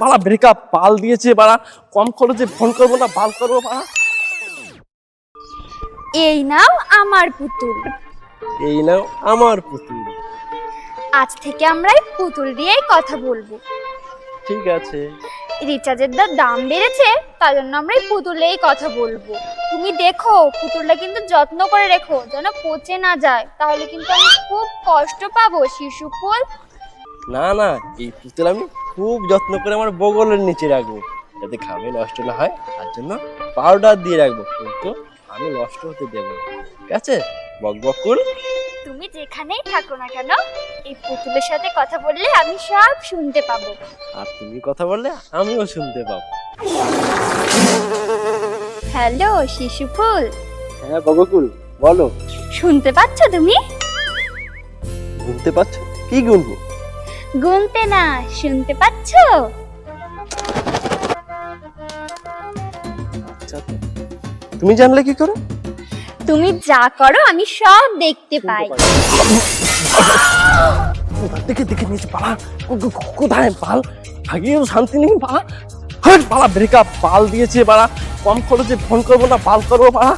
বাড়া ব্রেকআপ পাল দিয়েছে বাড়া। কম খরচে ফোন করব না বাল করব বাড়া। এই নাও আমার পুতুল। এই নাও আমার পুতুল। আজ থেকে আমরা এই পুতুল দিয়েই কথা বলব। ঠিক আছে। রিচার্জের দা দাম বেড়েছে তার জন্য আমরা এই পুতুলেই কথা বলব। তুমি দেখো পুতুলটা কিন্তু যত্ন করে রেখো যেন পচে না যায়। তাহলে কিন্তু আমি খুব কষ্ট পাবো শিশু ফুল। না না এই পুতুল আমি খুব যত্ন করে আমার বগলের নিচে রাখব। যাতে খাবে নষ্ট না হয় তার জন্য পাউডার দিয়ে রাখব। কিন্তু আমি নষ্ট হতে দেবো না। ঠিক আছে? বক বকুল তুমি যেখানেই থাকো না কেন এই পুতুলের সাথে কথা বললে আমি সব শুনতে পাবো। আর তুমি কথা বললে আমিও শুনতে পাবো। হ্যালো শিশু ফুল। হ্যাঁ বকুল বলো। শুনতে পাচ্ছ তুমি? শুনতে পাচ্ছ? কি গুনবো? গুনতে না শুনতে পাচ্ছ? আচ্ছা তুমি জানলে কি করে? তুমি যা করো আমি সব দেখতে পাই। থেকে দেখে নিয়েছি পালা। কোথায় পাল? আগেও শান্তি নেই পালা। হাট পালা ব্রেকআপ পাল দিয়েছে বাড়া কম খরচে ফোন করব না পাল করব পালা।